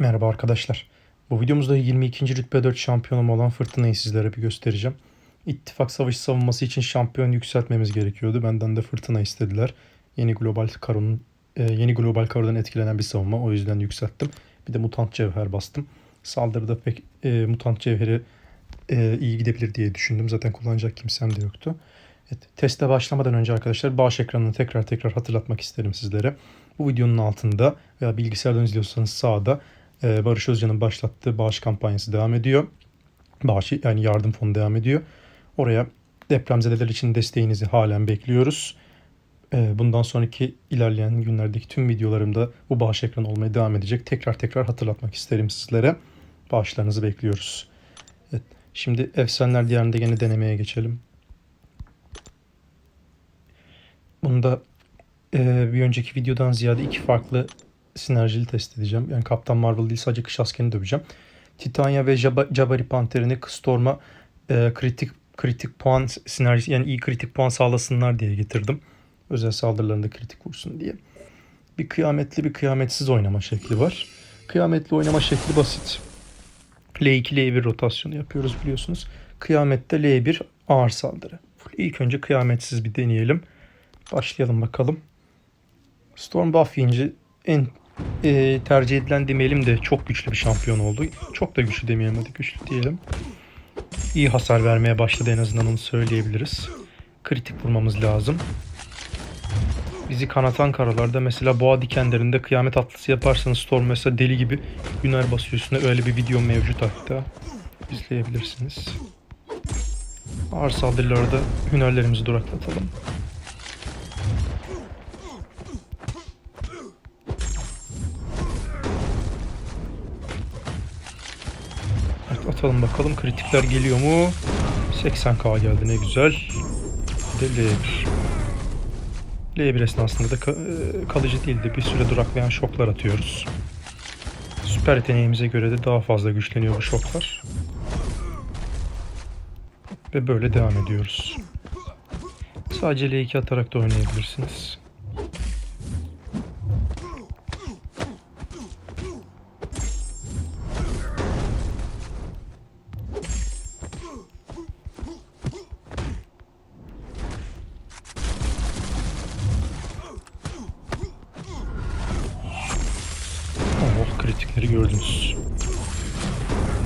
Merhaba arkadaşlar. Bu videomuzda 22. rütbe 4 şampiyonum olan Fırtına'yı sizlere bir göstereceğim. İttifak savaşı savunması için şampiyon yükseltmemiz gerekiyordu. Benden de Fırtına istediler. Yeni global karonun e, yeni global karodan etkilenen bir savunma. O yüzden yükselttim. Bir de mutant cevher bastım. Saldırıda pek e, mutant cevheri e, iyi gidebilir diye düşündüm. Zaten kullanacak kimsem de yoktu. Evet, teste başlamadan önce arkadaşlar bağış ekranını tekrar tekrar hatırlatmak isterim sizlere. Bu videonun altında veya bilgisayardan izliyorsanız sağda e, Barış Özcan'ın başlattığı bağış kampanyası devam ediyor. Bağış yani yardım fonu devam ediyor. Oraya depremzedeler için desteğinizi halen bekliyoruz. E, bundan sonraki ilerleyen günlerdeki tüm videolarımda bu bağış ekranı olmaya devam edecek. Tekrar tekrar hatırlatmak isterim sizlere. Bağışlarınızı bekliyoruz. Evet, şimdi Efsaneler Diyarı'nda yine denemeye geçelim. Bunda e, bir önceki videodan ziyade iki farklı sinerjili test edeceğim. Yani Kaptan Marvel değil sadece kış askerini döveceğim. Titania ve Jab- Jabari Panter'ini Storm'a e, kritik kritik puan sinerji yani iyi kritik puan sağlasınlar diye getirdim. Özel saldırılarında kritik vursun diye. Bir kıyametli bir kıyametsiz oynama şekli var. Kıyametli oynama şekli basit. L2 L1 rotasyonu yapıyoruz biliyorsunuz. Kıyamette L1 ağır saldırı. İlk önce kıyametsiz bir deneyelim. Başlayalım bakalım. Storm buff yiyince en e, tercih edilen demeyelim de çok güçlü bir şampiyon oldu. Çok da güçlü demeyelim hadi güçlü diyelim. İyi hasar vermeye başladı en azından onu söyleyebiliriz. Kritik vurmamız lazım. Bizi kanatan karalarda mesela boğa dikenlerinde kıyamet atlısı yaparsanız Storm mesela deli gibi güner basıyor üstüne öyle bir video mevcut hatta. İzleyebilirsiniz. Ağır saldırılarda hünerlerimizi duraklatalım. Atalım bakalım kritikler geliyor mu? 80k geldi ne güzel. Bir de L1. L1 esnasında da e, kalıcı değil de bir süre duraklayan şoklar atıyoruz. Süper yeteneğimize göre de daha fazla güçleniyor bu şoklar. Ve böyle devam ediyoruz. Sadece L2 atarak da oynayabilirsiniz. Kritikleri gördünüz.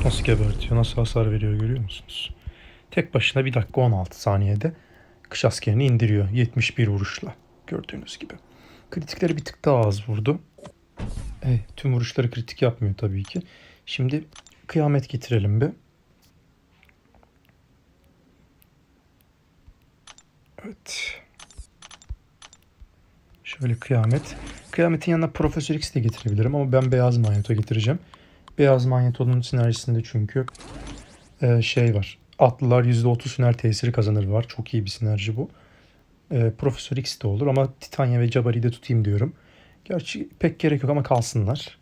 Nasıl gebertiyor, nasıl hasar veriyor görüyor musunuz? Tek başına 1 dakika 16 saniyede kış askerini indiriyor 71 vuruşla gördüğünüz gibi. Kritikleri bir tık daha az vurdu. Evet, tüm vuruşları kritik yapmıyor tabii ki. Şimdi kıyamet getirelim bir. Evet. Şöyle kıyamet. Kıyametin yanına Profesör X de getirebilirim ama ben beyaz manyeto getireceğim. Beyaz manyetonun sinerjisinde çünkü e, şey var. Atlılar %30 hüner tesiri kazanır var. Çok iyi bir sinerji bu. E, Profesör X de olur ama Titania ve Jabari'yi de tutayım diyorum. Gerçi pek gerek yok ama kalsınlar.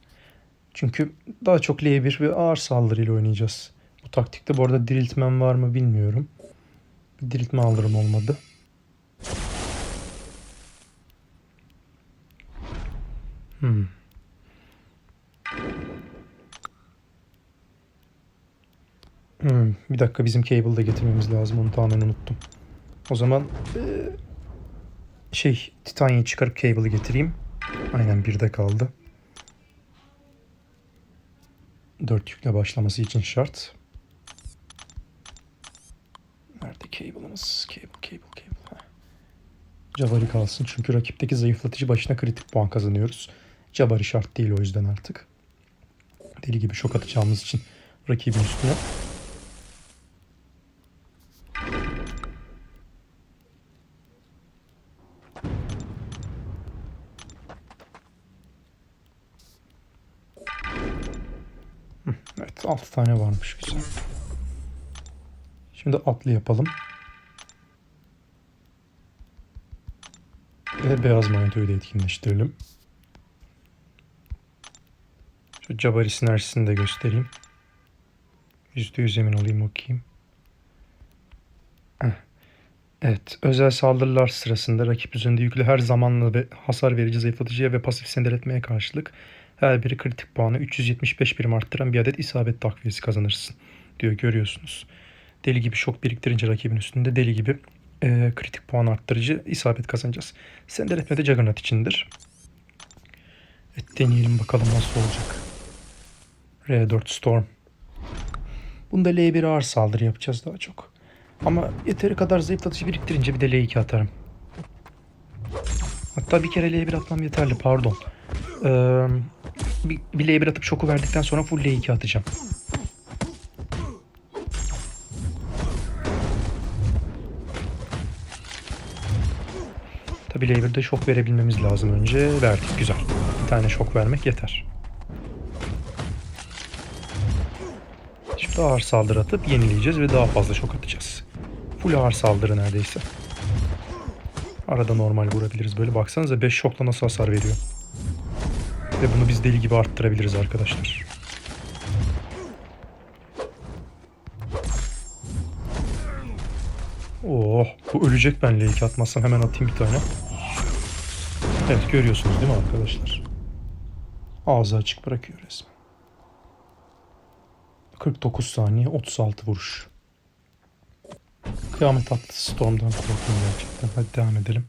Çünkü daha çok L1 ve ağır saldırıyla oynayacağız. Bu taktikte bu arada diriltmem var mı bilmiyorum. Bir diriltme alırım olmadı. Hmm. Hmm, bir dakika bizim cable da getirmemiz lazım. Onu tamamen unuttum. O zaman eee, şey Titania'yı çıkarıp cable'ı getireyim. Aynen bir de kaldı. Dört yükle başlaması için şart. Nerede cable'ımız? Cable, cable, cable. Jabari kalsın çünkü rakipteki zayıflatıcı başına kritik puan kazanıyoruz. Jabari şart değil o yüzden artık. Deli gibi şok atacağımız için rakibin üstüne. Evet 6 tane varmış güzel. Şimdi atlı yapalım. Ve beyaz manetoyu da etkinleştirelim. Şu Jabari sinerjisini de göstereyim. %100 emin olayım okuyayım. Evet, özel saldırılar sırasında rakip üzerinde yüklü her zamanla ve hasar verici zayıflatıcıya ve pasif sendeletmeye karşılık Her biri kritik puanı 375 birim arttıran bir adet isabet takviyesi kazanırsın diyor görüyorsunuz. Deli gibi şok biriktirince rakibin üstünde deli gibi e, kritik puan arttırıcı isabet kazanacağız. Sendeletme de Juggernaut içindir. Evet deneyelim bakalım nasıl olacak. R4 Storm. Bunda L1 ağır saldırı yapacağız daha çok. Ama yeteri kadar zayıflatıcı biriktirince bir de L2 atarım. Hatta bir kere L1 atmam yeterli pardon. Ee, bir, bir L1 atıp şoku verdikten sonra full L2 atacağım. Tabi L1'de şok verebilmemiz lazım önce. Verdik güzel. Bir tane şok vermek yeter. Şimdi ağır saldırı atıp yenileyeceğiz ve daha fazla şok atacağız. Full ağır saldırı neredeyse. Arada normal vurabiliriz. Böyle baksanıza 5 şokla nasıl hasar veriyor. Ve bunu biz deli gibi arttırabiliriz arkadaşlar. Oh bu ölecek ben L2 atmazsam hemen atayım bir tane. Evet görüyorsunuz değil mi arkadaşlar? Ağzı açık bırakıyor resmen. 49 saniye 36 vuruş. Kıyamet atlısı Storm'dan korktum gerçekten. Hadi devam edelim.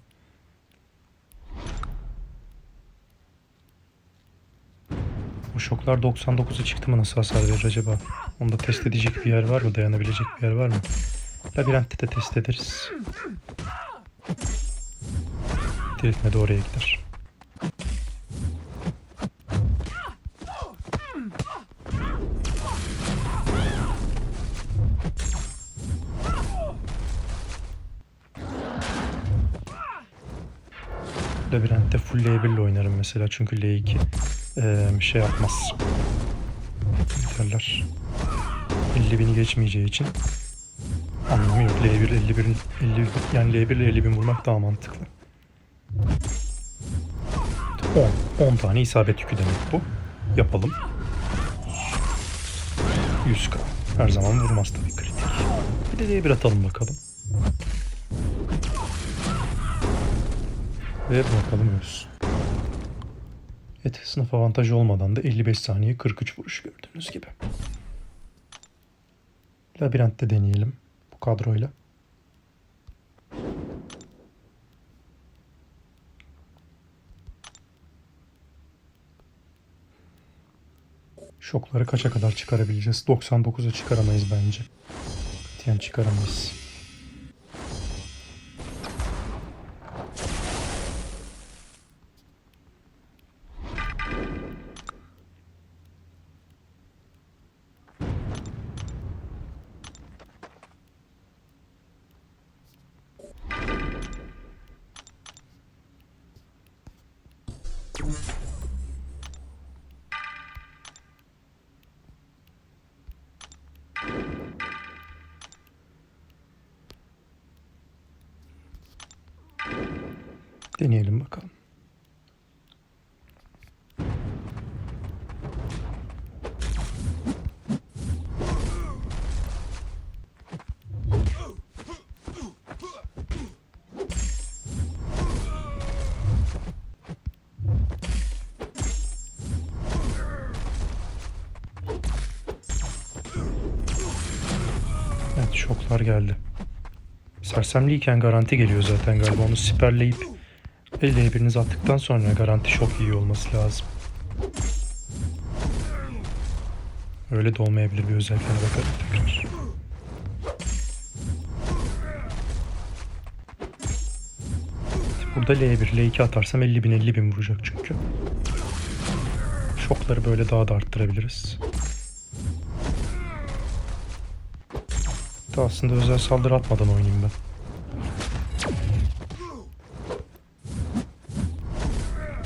Bu şoklar 99'a çıktı mı nasıl hasar verir acaba? Onda test edecek bir yer var mı? Dayanabilecek bir yer var mı? Labirentte de test ederiz. Diriltme de oraya gider. Labirentte full L1 ile oynarım mesela çünkü L2 eee, bir şey yapmaz. Derler? 50 bini geçmeyeceği için anlamı yok. L1 51'in 50 yani L1 ile 50 bin vurmak daha mantıklı. 10 10 tane isabet yükü demek bu. Yapalım. 100k. Her zaman vurmaz tabii kritik. Bir de L1 atalım bakalım. Ve bakalım ölsün. Evet sınıf avantajı olmadan da 55 saniye 43 vuruş gördüğünüz gibi. Labirentte deneyelim bu kadroyla. Şokları kaça kadar çıkarabileceğiz? 99'a çıkaramayız bence. Katiyen çıkaramayız. Deneyelim bakalım. Şoklar geldi. Sersemliyken garanti geliyor zaten galiba. Onu siperleyip elle biriniz attıktan sonra garanti şok iyi olması lazım. Öyle de olmayabilir bir özelliğine bakalım tekrar. Burada L1, L2 atarsam 50 bin 50 bin vuracak çünkü. Şokları böyle daha da arttırabiliriz. Da aslında özel saldırı atmadan oynayayım ben.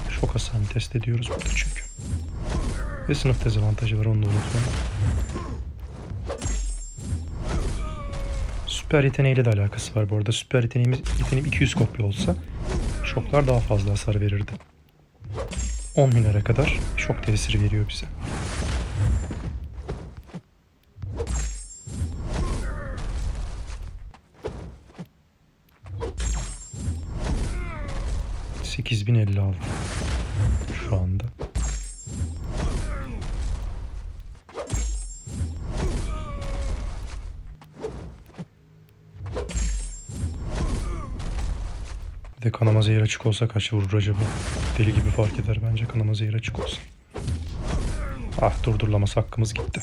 Şok hasarını test ediyoruz burada çünkü. Ve sınıf dezavantajı var onu da unutmayın. Süper yeteneğiyle de alakası var bu arada. Süper yeteneğimiz yeteneğim 200 kopya olsa şoklar daha fazla hasar verirdi. 10 minara kadar şok tesiri veriyor bize. 8056 şu anda. Bir de kanama zehir açık olsa kaç vurur acaba? Deli gibi fark eder bence kanama zehir açık olsa. Ah durdurlaması hakkımız gitti.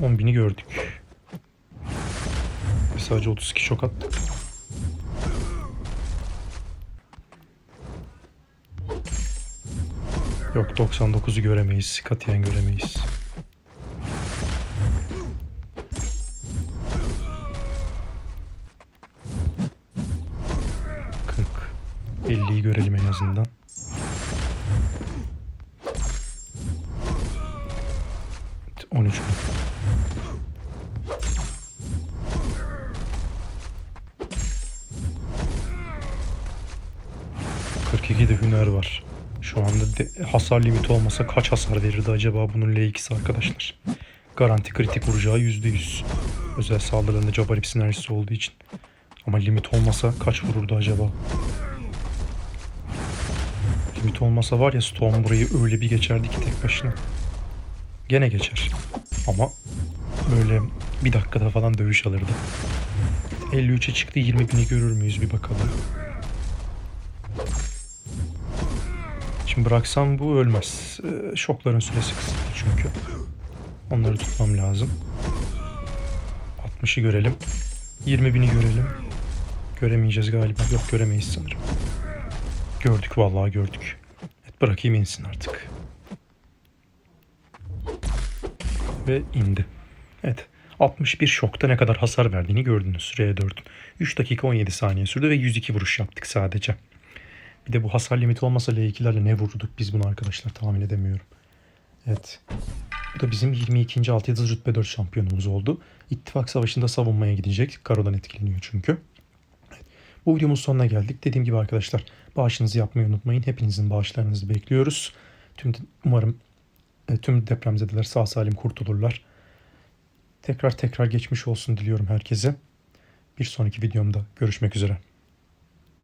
10.000'i gördük. Biz sadece 32 şok attık. Yok 99'u göremeyiz. Katiyen göremeyiz. Kırk. 50'yi görelim en azından. On üç bin. Kırk iki de hüner var. Şu anda de- hasar limiti olmasa kaç hasar verirdi acaba bunun L2'si arkadaşlar? Garanti kritik vuracağı %100. Özel saldırılarında Jabarip sinerjisi olduğu için. Ama limit olmasa kaç vururdu acaba? Limit olmasa var ya Storm burayı öyle bir geçerdi ki tek başına. Gene geçer. Ama böyle bir dakikada falan dövüş alırdı. 53'e çıktı 20 bini görür müyüz bir bakalım. Şimdi bıraksam bu ölmez. Ee, şokların süresi kısıtlı çünkü. Onları tutmam lazım. 60'ı görelim. 20 bini görelim. Göremeyeceğiz galiba. Yok göremeyiz sanırım. Gördük vallahi gördük. Evet, bırakayım insin artık. Ve indi. Evet. 61 şokta ne kadar hasar verdiğini gördünüz R4'ün. 3 dakika 17 saniye sürdü ve 102 vuruş yaptık sadece. Bir de bu hasar limiti olmasa L2'lerle ne vururduk biz bunu arkadaşlar tahmin edemiyorum. Evet. Bu da bizim 22. 6 yıldız rütbe 4 şampiyonumuz oldu. İttifak savaşında savunmaya gidecek. Karo'dan etkileniyor çünkü. Evet. Bu videomuz sonuna geldik. Dediğim gibi arkadaşlar bağışınızı yapmayı unutmayın. Hepinizin bağışlarınızı bekliyoruz. Tüm umarım e, tüm depremzedeler sağ salim kurtulurlar. Tekrar tekrar geçmiş olsun diliyorum herkese. Bir sonraki videomda görüşmek üzere.